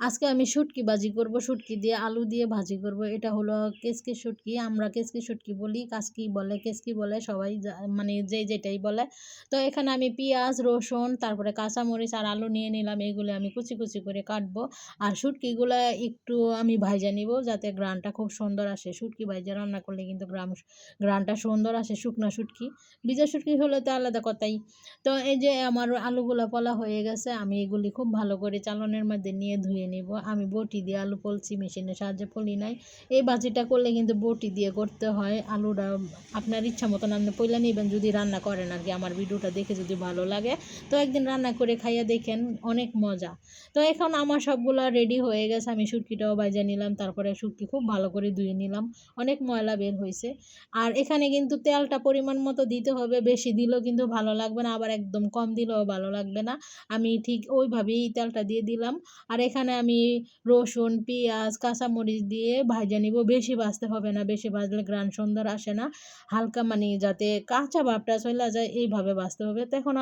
আজকে আমি শুটকি ভাজি করব, শুটকি দিয়ে আলু দিয়ে ভাজি করব। এটা হলো কেসকি শুটকি। আমরা কেসকি শুটকি বলি, কাসকি বলে, কেসকি বলে সবাই মানে যে যেটাই বলে। তো এখানে আমি পেঁয়াজ, রসুন, তারপরে কাঁচামরিচ আর আলু নিয়ে নিলাম। এগুলো আমি কুচি কুচি করে কাটবো। আর শুটকিগুলো একটু আমি ভাইজা নিব যাতে গ্রানটা খুব সুন্দর আসে। শুটকি ভাইজা রান্না করলে কিন্তু গ্রাম, গ্রানটা সুন্দর আসে, শুকনা শুটকি। ভিজা শুটকি হলে তো আলাদা কথাই। তো এই যে আমার আলুগুলো পলা হয়ে গেছে, আমি এগুলি খুব ভালো করে চালনের মধ্যে নিয়ে ধুয়ে নিব। আমি বটি দিয়ে আলু পলছি, মেশিনের সাহায্যে পলি নাই। এই ভাজিটা করলে কিন্তু বটি দিয়ে করতে হয়। আলুটা আপনার ইচ্ছা মতন আপনি পয়লা নেবেন, যদি রান্না করেন আর কি আমার ভিডিওটা দেখে যদি ভালো লাগে। তো একদিন রান্না করে খাইয়া দেখেন, অনেক মজা। তো এখন আমার সবগুলো রেডি হয়ে গেছে। আমি শুটকিটাও বাজে নিলাম, তারপরে শুটকি খুব ভালো করে ধুয়ে নিলাম। অনেক ময়লা বের হয়েছে আর এখানে কিন্তু তেলটা পরিমাণ মতো দিতে হবে। বেশি দিলেও কিন্তু ভালো লাগবে না। আবার একদম কম দিলেও ভালো লাগবে না। আমি ঠিক ওইভাবেই তেলটা দিয়ে দিলাম। আর এখানে আমি রসুন, পেঁয়াজ, কাঁচামরিচ দিয়ে ভাজা নিব। বেশি ভাজতে হবে না, বেশি ভাজলে গ্রান সুন্দর আসে না। হালকা মানে যাতে কাঁচা ভাবটা চলে যায়, এইভাবে ভাজতে হবে। তো এখন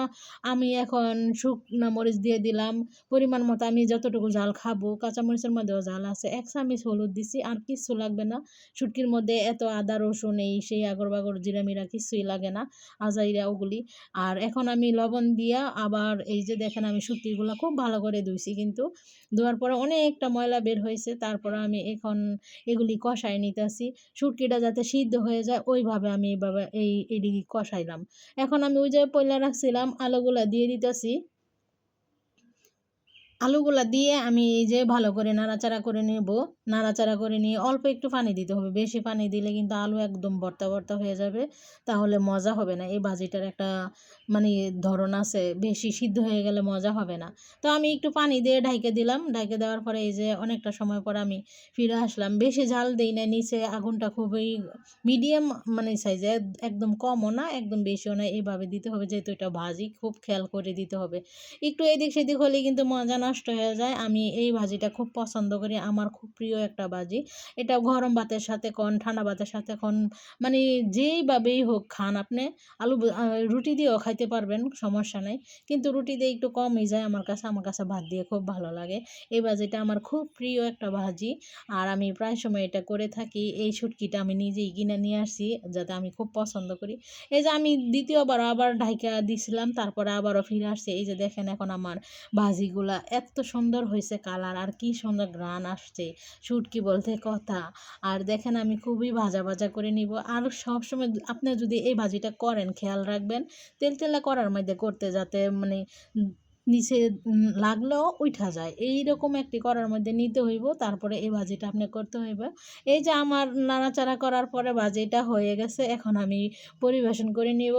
আমি এখন শুকনো মরিচ দিয়ে দিলাম। পরিমাণ মতো আমি যতটুকু জাল খাব, কাঁচামরিচের মধ্যেও জাল আছে। এক চামচ হলুদ দিছি, আর কিচ্ছু লাগবে না। শুটকির মধ্যে এত আদা, রসুন, এই সেই আগর বাগর জিরা, মিরা কিছুই লাগে না, আজাইরা ওগুলি। আর এখন আমি লবণ দিয়া আবার এই যে দেখেন আমি শুটকিগুলো খুব ভালো করে ধুইছি কিন্তু। ধোয়ার পরে অনেকটা ময়লা বের হয়েছে, তারপরে আমি এখন এগুলি কষাই নিতেছি। শুটকিটা যাতে সিদ্ধ হয়ে যায়, ওইভাবে আমি এইভাবে এই, এদিকে কষাইলাম। এখন আমি ওই যে পয়লা রাখছিলাম, আলোগুলো দিয়ে দিতেছি। আলুগুলা দিয়ে আমি এই যে ভালো করে নাড়াচাড়া করে নেব। নাড়াচাড়া করে নিয়ে অল্প একটু পানি দিতে হবে। বেশি পানি দিলে কিন্তু আলু একদম ভর্তা ভর্তা হয়ে যাবে, তাহলে মজা হবে না। এই ভাজিটার একটা মানে ধরন আছে, বেশি সিদ্ধ হয়ে গেলে মজা হবে না। তো আমি একটু পানি দিয়ে ঢাইকে দিলাম। ঢাইকে দেওয়ার পরে এই যে অনেকটা সময় পর আমি ফিরে আসলাম। বেশি ঝাল দিই না নিচে আগুনটা খুবই মিডিয়াম মানে সাইজে একদম কমও না, একদম বেশিও না। এইভাবে দিতে হবে, যেহেতু এটা ভাজি, খুব খেয়াল করে দিতে হবে। একটু এদিক সেদিক হলে কিন্তু মজা নষ্ট হয়ে যায়। আমি এই ভাজিটা খুব পছন্দ করি। আমার খুব প্রিয় একটা ভাজি। এটা গরম ভাতের সাথে কোন, ঠান্ডা ভাতের সাথে কোন মানে যেইভাবেই হোক খান আপনি। আলু রুটি দিয়েও খাইতে পারবেন, সমস্যা নেই। কিন্তু রুটি দিয়ে একটু কমই যায় আমার কাছে। আমার কাছে ভাত দিয়ে খুব ভালো লাগে। এই ভাজিটা আমার খুব প্রিয় একটা ভাজি। আর আমি প্রায় সময় এটা করে থাকি। এই শুটকিটা আমি নিজেই কিনে নিয়ে আসছি যাতে আমি খুব পছন্দ করি। এই যে আমি দ্বিতীয়বার আবার ঢাইকা দিছিলাম, তারপরে আবারও ফিরে আসছে। এই যে দেখেন এখন আমার ভাজিগুলা এত সুন্দর হয়েছে কালার, আর কি সুন্দর গ্রান আসছে শুটকি বলতে কথা। আর দেখেন আমি খুবই ভাজা ভাজা করে নিব। আর সবসময় আপনি যদি এই ভাজিটা করেন, খেয়াল রাখবেন, তেল তেলা করার মধ্যে করতে যাতে মানে নিচে লাগলেও উঠা যায়। এই রকম একটি করার মধ্যে নিতে হইব, তারপরে এই ভাজিটা আপনি করতে হইব। এই যে আমার নাড়াচাড়া করার পরে ভাজিটা হয়ে গেছে, এখন আমি পরিবেশন করে নিব।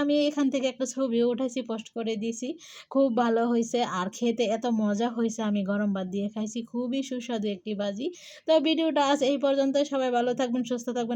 আমি এখান থেকে একটা ছবিও উঠাইছি, পোস্ট করে দিয়েছি। খুব ভালো হয়েছে আর খেতে এত মজা হয়েছে আমি গরম ভাত দিয়ে খাইছি। খুবই সুস্বাদু একটি ভাজি। তো ভিডিওটা আজ এই পর্যন্ত সবাই ভালো থাকবেন, সুস্থ থাকবেন।